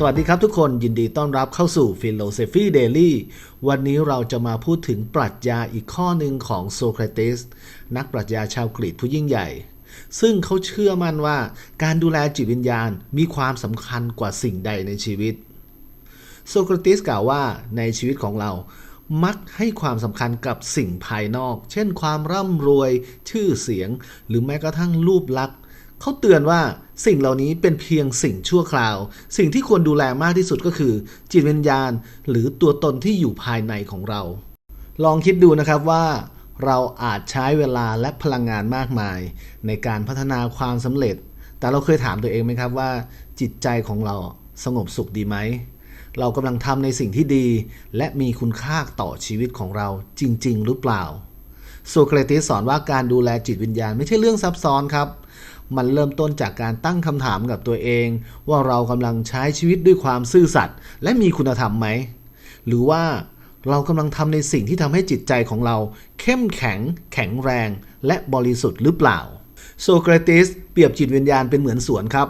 สวัสดีครับทุกคนยินดีต้อนรับเข้าสู่ Philosophy Daily วันนี้เราจะมาพูดถึงปรัชญาอีกข้อหนึ่งของโซเครติสนักปรัชญาชาวกรีกผู้ยิ่งใหญ่ ซึ่งเขาเชื่อมั่นว่าการดูแลจิตวิญญาณมีความสำคัญกว่าสิ่งใดในชีวิต โซเครติสกล่าวว่าในชีวิตของเรา มักให้ความสำคัญกับสิ่งภายนอก เช่น ความร่ำรวย ชื่อเสียง หรือแม้กระทั่งรูปลักษณ์ เขาเตือนว่าสิ่งเหล่านี้เป็นเพียงสิ่งชั่วคราว สิ่งที่ควรดูแลมากที่สุดก็คือ จิตวิญญาณ หรือตัวตนที่อยู่ภายในของเรา ลองคิดดูนะครับว่า เราอาจใช้เวลาและพลังงานมากมาย ในการพัฒนาความสำเร็จ แต่เราเคยถามตัวเองไหมครับว่า จิตใจของเราสงบสุขดีไหม เรากำลังทำในสิ่งที่ดี และมีคุณค่าต่อชีวิตของเราจริง ๆ หรือเปล่าโซเครติสสอนว่าการดูแลจิตวิญญาณไม่ใช่เรื่องซับซ้อนครับ มันเริ่มต้นจากการตั้งคำถามกับตัวเอง ว่าเรากำลังใช้ชีวิตด้วยความซื่อสัตย์และมีคุณธรรมไหม หรือว่าเรากำลังทำในสิ่งที่ทำให้จิตใจของเรา เข้มแข็ง แข็งแรง และบริสุทธิ์หรือเปล่า โซเครติสเปรียบจิตวิญญาณเป็นเหมือนสวนครับ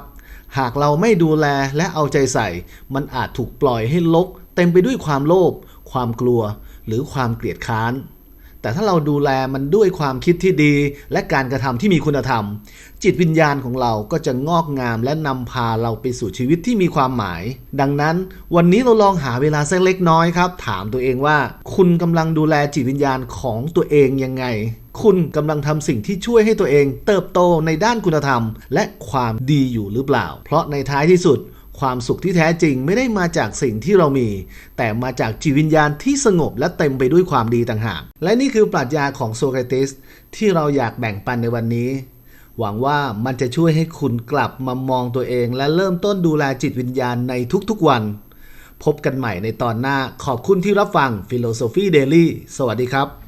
หากเราไม่ดูแลและเอาใจใส่ มันอาจถูกปล่อยให้ลก เต็มไปด้วยความโลภความกลัว หรือความเกลียดค้าน แต่ถ้าเราดูแลมันด้วยความคิดที่ดี และการกระทำที่มีคุณธรรม จิตวิญญาณของเราก็จะงอกงามและนำพาเราไปสู่ชีวิตที่มีความหมาย ดังนั้น วันนี้เราลองหาเวลาสักเล็กน้อยครับ ถามตัวเองว่า คุณกำลังดูแลจิตวิญญาณของตัวเองยังไง คุณกำลังทำสิ่งที่ช่วยให้ตัวเอง เติบโตในด้านคุณธรรม และความดีอยู่หรือเปล่า เพราะในท้ายที่สุด ความสุขที่แท้จริงไม่ได้มาจากสิ่งที่เรามี แต่มาจากจิตวิญญาณที่สงบและเต็มไปด้วยความดีต่างหาก และนี่คือปรัชญาของโซเครติสที่เราอยากแบ่งปันในวันนี้ หวังว่ามันจะช่วยให้คุณกลับมามองตัวเอง และเริ่มต้นดูแลจิตวิญญาณในทุกๆวัน พบกันใหม่ในตอนหน้าขอบคุณที่รับฟัง Philosophy Daily สวัสดีครับ